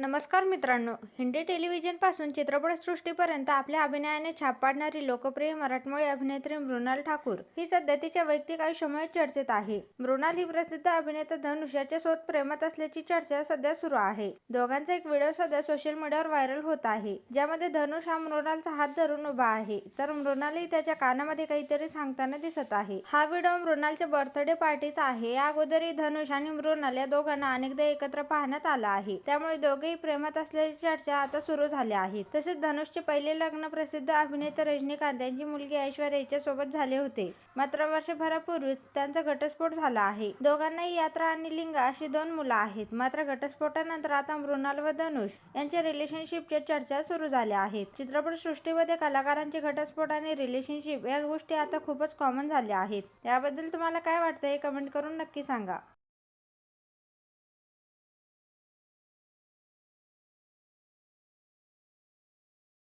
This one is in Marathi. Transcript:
नमस्कार मित्रांनो हिंदी टेलिव्हिजनपासून चित्रपटसृष्टीपर्यंत आपल्या अभिनयाने छाप पाडणारी लोकप्रिय मराठमोळी अभिनेत्री मृणाल ठाकूर ही सध्या तिच्या वैयक्तिक आयुष्यामुळे चर्चेत आहे. मृणाल ही प्रसिद्ध अभिनेता धनुष याच्यासोबत प्रेमात असल्याची चर्चा सध्या सुरू आहे. दोघांचा एक व्हिडिओ सध्या सोशल मीडियावर व्हायरल होत आहे. ज्यामध्ये धनुष हा मृणालचा हात धरून उभा आहे. तर मृणालही त्याच्या कानामध्ये काहीतरी सांगताना दिसत आहे. हा व्हिडिओ मृणालच्या बर्थडे पार्टीचा आहे. या अगोदरही धनुष आणि मृणाल या दोघांना अनेकदा एकत्र पाहण्यात आला आहे. त्यामुळे दोघे दोघेही प्रेमात असल्याची चर्चा आता सुरू झाल्या आहेत. तसेच धनुषचे पहिले लग्न प्रसिद्ध अभिनेता रजनीकांत यांची मुलगी ऐश्वर्या सोबत झाले होते. मात्र वर्षभरापूर्वीच त्यांचा घटस्फोट झाला आहे. दोघांनाही यात्रा आणि लिंग अशी दोन मुलं आहेत. मात्र घटस्फोटानंतर आता मृणाल व धनुष यांच्या रिलेशनशिपच्या चर्चा सुरू झाल्या आहेत. चित्रपटसृष्टीमध्ये कलाकारांचे घटस्फोट आणि रिलेशनशिप या गोष्टी आता खूपच कॉमन झाल्या आहेत. याबद्दल तुम्हाला काय वाटतं हे कमेंट करून नक्की सांगा.